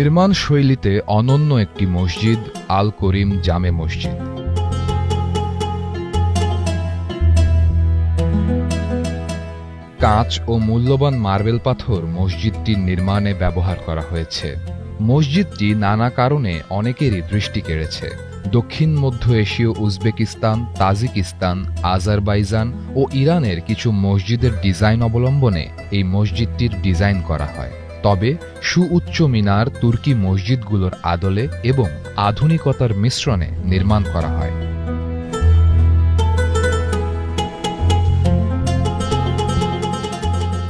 নির্মাণ শৈলীতে অনন্য একটি মসজিদ, আল করিম জামে মসজিদ। কাঁচ ও মূল্যবান মার্বেল পাথর মসজিদটির নির্মাণে ব্যবহার করা হয়েছে। মসজিদটি নানা কারণে অনেকেরই দৃষ্টি কেড়েছে। দক্ষিণ, মধ্য এশীয় উজবেকিস্তান, তাজিকিস্তান, আজারবাইজান ও ইরানের কিছু মসজিদের ডিজাইন অবলম্বনে এই মসজিদটির ডিজাইন করা হয়। তবে সুউচ্চ মিনার তুর্কি মসজিদগুলোর আদলে এবং আধুনিকতার মিশ্রণে নির্মাণ করা হয়।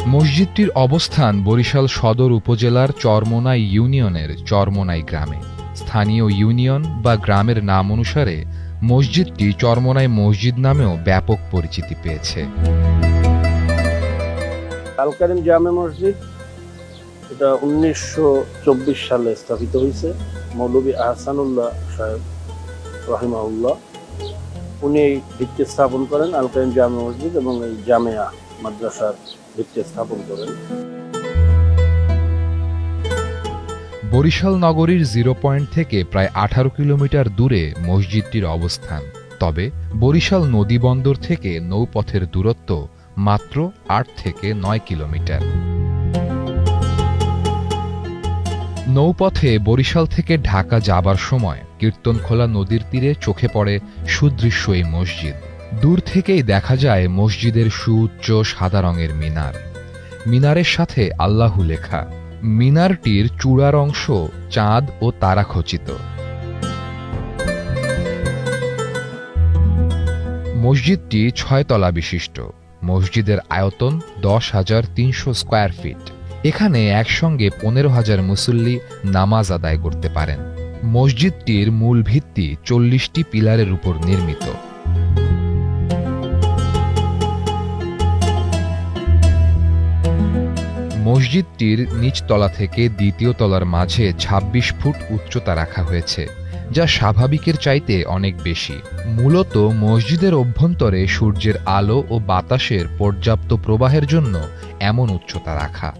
মসজিদটির অবস্থান বরিশাল সদর উপজেলার চরমোনাই ইউনিয়নের চরমোনাই গ্রামে। স্থানীয় ইউনিয়ন বা গ্রামের নাম অনুসারে মসজিদটি চরমোনাই মসজিদ নামেও ব্যাপক পরিচিতি পেয়েছে। জামে মসজিদ এটা উনিশশো চব্বিশ সালে স্থাপিত হয়েছে। মৌলভী আহসানুল্লাহ সাহেব রহিমাউল্লাহ উনি এই ভিত্তি স্থাপন করেন আল কারিম জামে মসজিদ এবং এই জামেয়া মাদ্রাসার ভিত্তি স্থাপন করেন। বরিশাল নগরীর জিরো পয়েন্ট থেকে প্রায় আঠারো কিলোমিটার দূরে মসজিদটির অবস্থান। তবে বরিশাল নদীবন্দর থেকে নৌপথের দূরত্ব মাত্র আট থেকে নয় কিলোমিটার। নৌপথে বরিশাল থেকে ঢাকা যাবার সময় কীর্তনখোলা নদীর তীরে চোখে পড়ে সুদৃশ্য এই মসজিদ। দূর থেকেই দেখা যায় মসজিদের সুউচ্চ সাদা রঙের মিনার। মিনারের সাথে আল্লাহু লেখা। মিনারটির চূড়ার অংশ চাঁদ ও তারা খচিত। মসজিদটি ছয়তলা বিশিষ্ট। মসজিদের আয়তন দশ হাজার তিনশো স্কোয়ার ফিট। এখানে একসঙ্গে পনেরো হাজার মুসল্লি নামাজ আদায় করতে পারেন। মসজিদটির মূল ভিত্তি চল্লিশটি পিলারের উপর নির্মিত। মসজিদটির নিচতলা থেকে দ্বিতীয় তলার মাঝে ২৬ ফুট উচ্চতা রাখা হয়েছে, যা স্বাভাবিকের চাইতে অনেক বেশি। মূলত মসজিদের অভ্যন্তরে সূর্যের আলো ও বাতাসের পর্যাপ্ত প্রবাহের জন্য এমন উচ্চতা রাখা।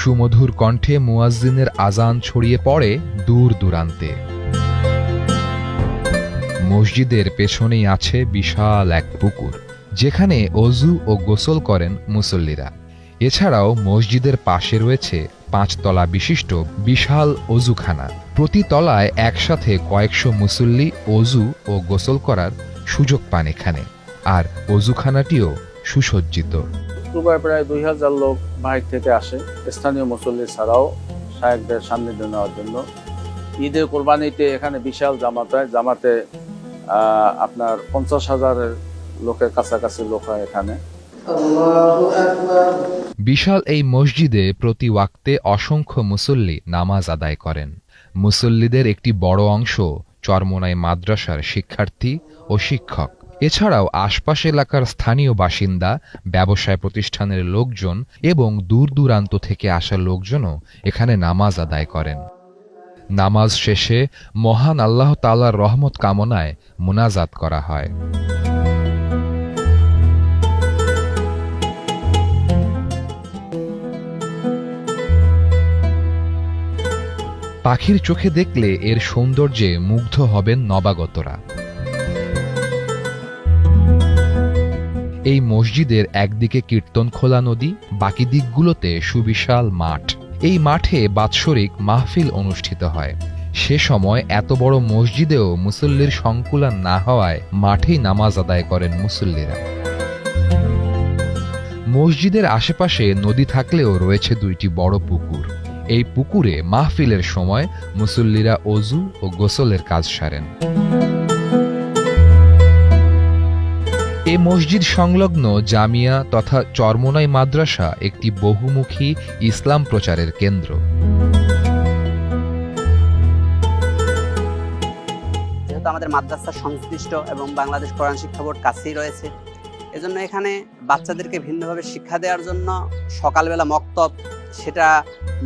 সুমধুর কণ্ঠে মুয়াজ্জিনের আজান ছড়িয়ে পড়ে দূর দূরান্তে। মসজিদের পেছনেই আছে বিশাল এক পুকুর, যেখানে অজু ও গোসল করেন মুসল্লিরা। এছাড়াও মসজিদের পাশে রয়েছে পাঁচতলা বিশিষ্ট বিশাল অজুখানা। প্রতি তলায় একসাথে কয়েকশো মুসল্লি অজু ও গোসল করার সুযোগ পান এখানে। আর অজুখানাটিও সুসজ্জিত। শুক্রবার প্রায় দুই হাজার লোক বাইরে থেকে আসে। স্থানীয় মুসল্লি ছাড়াও শায়েকদের সান্নিধ্য নেওয়ার জন্য। ঈদের কোরবানিতে এখানে বিশাল জামাত হয়। জামাতে আহ, আপনার পঞ্চাশ হাজারের লোকের কাছাকাছি লোক হয় এখানে। বিশাল এই মসজিদে প্রতি ওয়াক্তে অসংখ্য মুসল্লি নামাজ আদায় করেন। মুসল্লিদের একটি বড় অংশ চরমোনাই মাদ্রাসার শিক্ষার্থী ও শিক্ষক। এছাড়াও আশপাশ এলাকার স্থানীয় বাসিন্দা, ব্যবসায় প্রতিষ্ঠানের লোকজন এবং দূর দূরান্ত থেকে আসা লোকজনও এখানে নামাজ আদায় করেন। নামাজ শেষে মহান আল্লাহ তাআলার রহমত কামনায় মোনাজাত করা হয়। পাখির চোখে দেখলে এর সৌন্দর্যে মুগ্ধ হবেন নবাগতরা। এই মসজিদের একদিকে কীর্তনখোলা নদী, বাকি দিকগুলোতে সুবিশাল মাঠ। এই মাঠে বাৎসরিক মাহফিল অনুষ্ঠিত হয়। সে সময় এত বড় মসজিদেও মুসল্লির সংকুলান না হওয়ায় মাঠেই নামাজ আদায় করেন মুসল্লিরা। মসজিদের আশেপাশে নদী থাকলেও রয়েছে দুইটি বড় পুকুর। এই পুকুরে মাহফিলের সময় মুসল্লিরা অজু ও গোসলের কাজ সারেন। এ মসজিদ সংলগ্ন জামিয়া তথা চরমোনাই মাদ্রাসা একটি বহুমুখী ইসলাম প্রচারের কেন্দ্র। যেহেতু আমাদের মাদ্রাসা সংশ্লিষ্ট এবং বাংলাদেশ কোরআন শিক্ষা বোর্ড কাছেই রয়েছে, এজন্য এখানে বাচ্চাদেরকে ভিন্নভাবে শিক্ষা দেওয়ার জন্য সকালবেলা মক্তব সেটা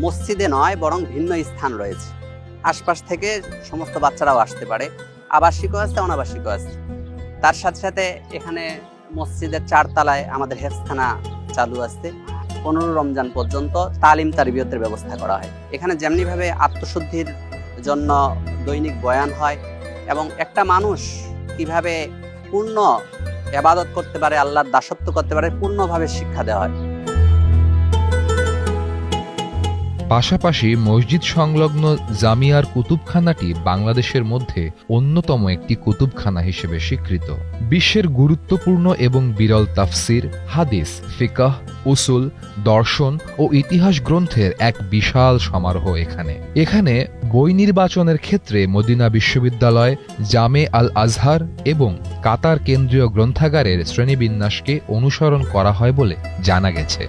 মসজিদে নয়, বরং ভিন্ন স্থান রয়েছে। আশপাশ থেকে সমস্ত বাচ্চারাও আসতে পারে। আবাসিকও আছে, অনাবাসিকও আছে। তার সাথে সাথে এখানে মসজিদের চারতলায় আমাদের হেফখানা চালু আছে। পনেরো রমজান পর্যন্ত তালিম তারবিয়তের ব্যবস্থা করা হয়। এখানে যেমনিভাবে আত্মশুদ্ধির জন্য দৈনিক বয়ান হয় এবং একটা মানুষ কীভাবে পূর্ণ এবাদত করতে পারে, আল্লাহর দাসত্ব করতে পারে, পূর্ণভাবে শিক্ষা দেওয়া হয়। পাশাপাশি মসজিদ সংলগ্ন জামিয়ার কুতুবখানাটি বাংলাদেশের মধ্যে অন্যতম একটি কুতুবখানা হিসেবে স্বীকৃত। বিশ্বের গুরুত্বপূর্ণ এবং বিরল তাফসির, হাদিস, ফিকাহ, উসুল, দর্শন ও ইতিহাস গ্রন্থের এক বিশাল সমারোহ এখানে। এখানে বই নির্বাচনের ক্ষেত্রে মদিনা বিশ্ববিদ্যালয়, জামে আল আজহার এবং কাতার কেন্দ্রীয় গ্রন্থাগারের শ্রেণীবিন্যাসকে অনুসরণ করা হয় বলে জানা গেছে।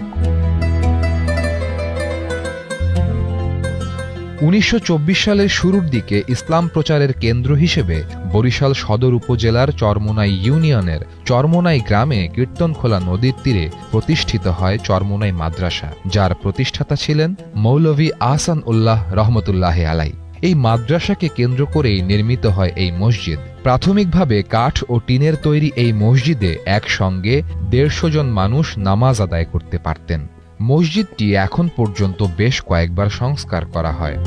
উনিশশো চব্বিশ সালের শুরুর দিকে ইসলাম প্রচারের কেন্দ্র হিসেবে বরিশাল সদর উপজেলার চরমোনাই ইউনিয়নের চরমোনাই গ্রামে কীর্তনখোলা নদীর তীরে প্রতিষ্ঠিত হয় চরমোনাই মাদ্রাসা, যার প্রতিষ্ঠাতা ছিলেন মৌলভী আহসান উল্লাহ রহমতুল্লাহ আলাই। এই মাদ্রাসাকে কেন্দ্র করেই নির্মিত হয় এই মসজিদ। প্রাথমিকভাবে কাঠ ও টিনের তৈরি এই মসজিদে একসঙ্গে দেড়শো জন মানুষ নামাজ আদায় করতে পারতেন। মসজিদটি এখন পর্যন্ত বেশ কয়েকবার সংস্কার করা হয়।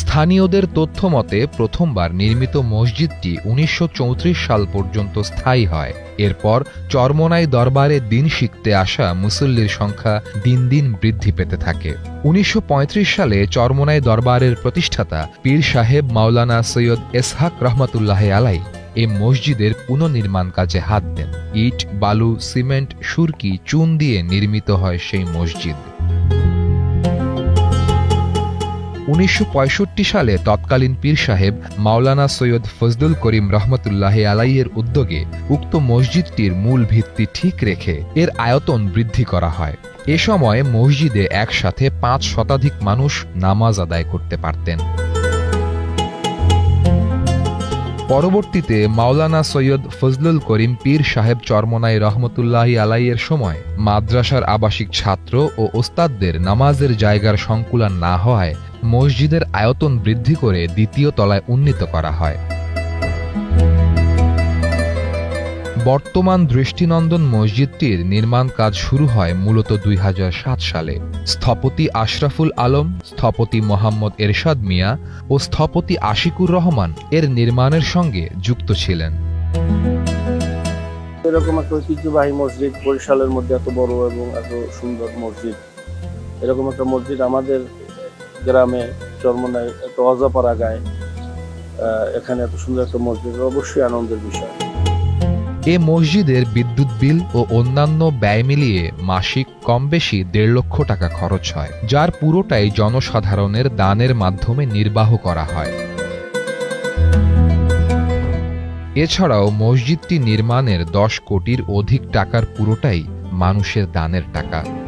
স্থানীয়দের তথ্য মতে প্রথমবার নির্মিত মসজিদটি উনিশশো চৌত্রিশ সাল পর্যন্ত স্থায়ী হয়। এরপর চরমোনাই দরবারে দিন শিখতে আসা মুসল্লির সংখ্যা দিন দিন বৃদ্ধি পেতে থাকে। উনিশশো পঁয়ত্রিশ সালে চরমোনাই দরবারের প্রতিষ্ঠাতা পীর সাহেব মাওলানা সৈয়দ এসহাক রহমতুল্লাহ আলাই এ মসজিদের পুনর্নির্মাণ কাজে হাত দেন। ইট, বালু, সিমেন্ট, সুরকি, চুন দিয়ে নির্মিত হয় সেই মসজিদ। উনিশশো পঁয়ষট্টি সালে তৎকালীন পীর সাহেব মাওলানা সৈয়দ ফজলুল করিম রহমতুল্লাহ আলাইয়ের উদ্যোগে উক্ত মসজিদটির মূল ভিত্তি ঠিক রেখে এর আয়তন বৃদ্ধি করা হয়। এ সময় মসজিদে একসাথে পাঁচ শতাধিক মানুষ নামাজ আদায় করতে পারতেন। পরবর্তীতে মাওলানা সৈয়দ ফজলুল করিম পীর সাহেব চরমনাই রহমতুল্লাহি আলাইয়ের সময় মাদ্রাসার আবাসিক ছাত্র ও ওস্তাদদের নামাজের জায়গার সংকুলন না হওয়ায় মসজিদের আয়তন বৃদ্ধি করে দ্বিতীয় তলায় উন্নীত করা হয়। বর্তমান দৃষ্টিনন্দন মসজিদটির নির্মাণ কাজ শুরু হয় মূলত দুই হাজার সাত সালে। স্থপতি আশরাফুল আলম, স্থপতি মোহাম্মদ এরশাদ মিয়া ও স্থপতি আশিকুর রহমান এর নির্মাণের সঙ্গে যুক্ত ছিলেন। এরকম একটা ঐতিহ্যবাহী মসজিদ, বরিশালের মধ্যে এত বড় এবং এত সুন্দর মসজিদ। এরকম একটা মসজিদ আমাদের গ্রামে চরমনায় এত অজাপাড়া গায়ে এখানে এত সুন্দর একটা মসজিদ, অবশ্যই আনন্দের বিষয়। এ মসজিদের বিদ্যুৎ বিল ও অন্যান্য ব্যয় মিলিয়ে মাসিক কম বেশি দেড় লক্ষ টাকা খরচ হয়, যার পুরোটাই জনসাধারণের দানের মাধ্যমে নির্বাহ করা হয়। এছাড়াও মসজিদটি নির্মাণের দশ কোটির অধিক টাকার পুরোটাই মানুষের দানের টাকা।